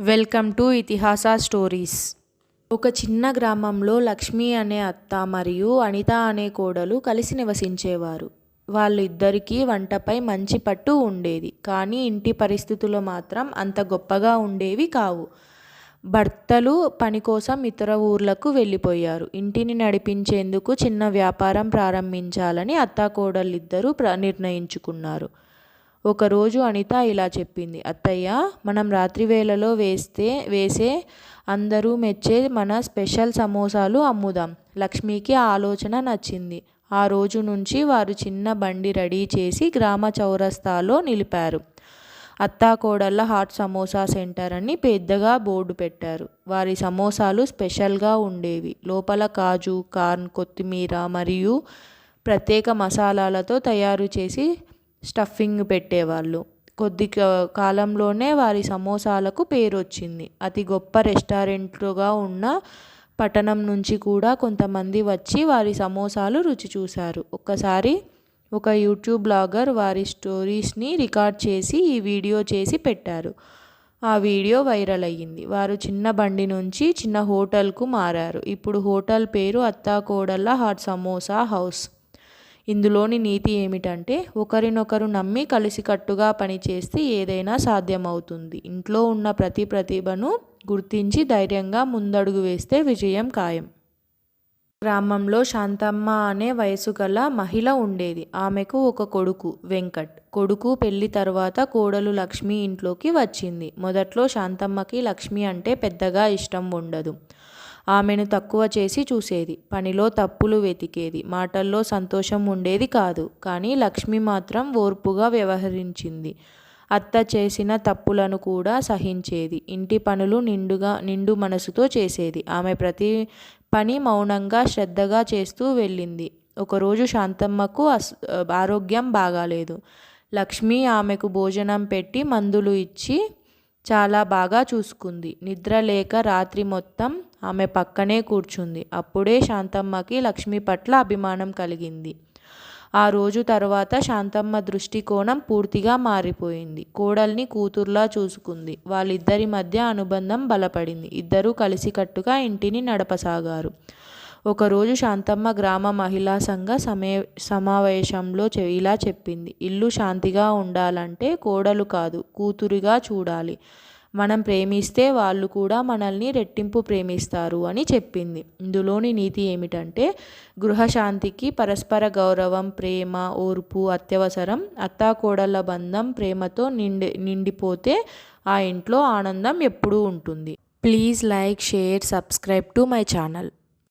Welcome to ఇతిహాస stories. ఒక చిన్న గ్రామంలో లక్ష్మి అనే అత్త మరియు అనిత అనే కోడలు కలిసి నివసించేవారు. వాళ్ళిద్దరికీ వంటపై మంచి పట్టు ఉండేది కానీ ఇంటి పరిస్థితులు మాత్రం అంత గొప్పగా ఉండేవి కావు. భర్తలు పని కోసం ఇతర ఊర్లకు వెళ్ళిపోయారు. ఇంటిని నడిపించేందుకు చిన్న వ్యాపారం ప్రారంభించాలని అత్త కోడలిద్దరూ ప్ర నిర్ణయించుకున్నారు. ఒకరోజు అనిత ఇలా చెప్పింది అత్తయ్య మనం రాత్రి వేళలో వేస్తే వేసే అందరూ మెచ్చే మన స్పెషల్ సమోసాలు అమ్ముదాం. లక్ష్మికి ఆలోచన నచ్చింది. ఆ రోజు నుంచి వారు చిన్న బండి రెడీ చేసి గ్రామ చౌరస్తాలో నిలిపారు. అత్తా కోడళ్ళ హాట్ సమోసా సెంటర్ అని పెద్దగా బోర్డు పెట్టారు. వారి సమోసాలు స్పెషల్గా ఉండేవి. లోపల కాజు కార్న్ కొత్తిమీర మరియు ప్రత్యేక మసాలాలతో తయారు చేసి స్టఫింగ్ పెట్టేవాళ్ళు. కొద్ది కాలంలోనే వారి సమోసాలకు పేరు వచ్చింది అతి గొప్ప రెస్టారెంట్లుగా ఉన్న పట్టణం నుంచి కూడా కొంతమంది వచ్చి వారి సమోసాలు రుచి చూశారు. ఒక్కసారి ఒక యూట్యూబ్ బ్లాగర్ వారి స్టోరీస్ని రికార్డ్ చేసి ఈ వీడియో చేసి పెట్టారు. ఆ వీడియో వైరల్ అయ్యింది. వారు చిన్న బండి నుంచి చిన్న హోటల్కు మారారు. ఇప్పుడు హోటల్ పేరు అత్తాకోడళ్ళ హాట్ సమోసా హౌస్. ఇందులోని నీతి ఏమిటంటే ఒకరినొకరు నమ్మి కలిసికట్టుగా పనిచేస్తే ఏదైనా సాధ్యమవుతుంది. ఇంట్లో ఉన్న ప్రతి ప్రతిభను గుర్తించి ధైర్యంగా ముందడుగు వేస్తే విజయం ఖాయం. గ్రామంలో శాంతమ్మ అనే వయసు గల మహిళ ఉండేది. ఆమెకు ఒక కొడుకు వెంకట్. కొడుకు పెళ్ళి తర్వాత కోడలు లక్ష్మి ఇంట్లోకి వచ్చింది. మొదట్లో శాంతమ్మకి లక్ష్మి అంటే పెద్దగా ఇష్టం ఉండదు. ఆమెను తక్కువ చేసి చూసేది. పనిలో తప్పులు వెతికేది. మాటల్లో సంతోషం ఉండేది కాదు. కానీ లక్ష్మి మాత్రం ఓర్పుగా వ్యవహరించింది. అత్త చేసిన తప్పులను కూడా సహించేది. ఇంటి పనులు నిండుగా నిండు మనసుతో చేసేది. ఆమె ప్రతి పని మౌనంగా శ్రద్ధగా చేస్తూ వెళ్ళింది. ఒకరోజు శాంతమ్మకు అస్ ఆరోగ్యం బాగాలేదు. లక్ష్మి ఆమెకు భోజనం పెట్టి మందులు ఇచ్చి చాలా బాగా చూసుకుంది. నిద్రలేక రాత్రి మొత్తం ఆమె పక్కనే కూర్చుంది. అప్పుడే శాంతమ్మకి లక్ష్మి పట్ల అభిమానం కలిగింది. ఆ రోజు తర్వాత శాంతమ్మ దృష్టికోణం పూర్తిగా మారిపోయింది. కోడల్ని కూతుర్లా చూసుకుంది. వాళ్ళిద్దరి మధ్య అనుబంధం బలపడింది. ఇద్దరూ కలిసికట్టుగా ఇంటిని నడపసాగారు. ఒకరోజు శాంతమ్మ గ్రామ మహిళా సంఘ సమే సమావేశంలో ఇలా చెప్పింది. ఇల్లు శాంతిగా ఉండాలంటే కోడలు కాదు కూతురిగా చూడాలి. మనం ప్రేమిస్తే వాళ్ళు కూడా మనల్ని రెట్టింపు ప్రేమిస్తారు అని చెప్పింది. ఇందులోని నీతి ఏమిటంటే గృహశాంతికి పరస్పర గౌరవం ప్రేమ ఓర్పు అత్యవసరం అత్తాకోడళ్ళ బంధం ప్రేమతో నిండి నిండిపోతే ఆ ఇంట్లో ఆనందం ఎప్పుడూ ఉంటుంది. Please like share subscribe to my channel.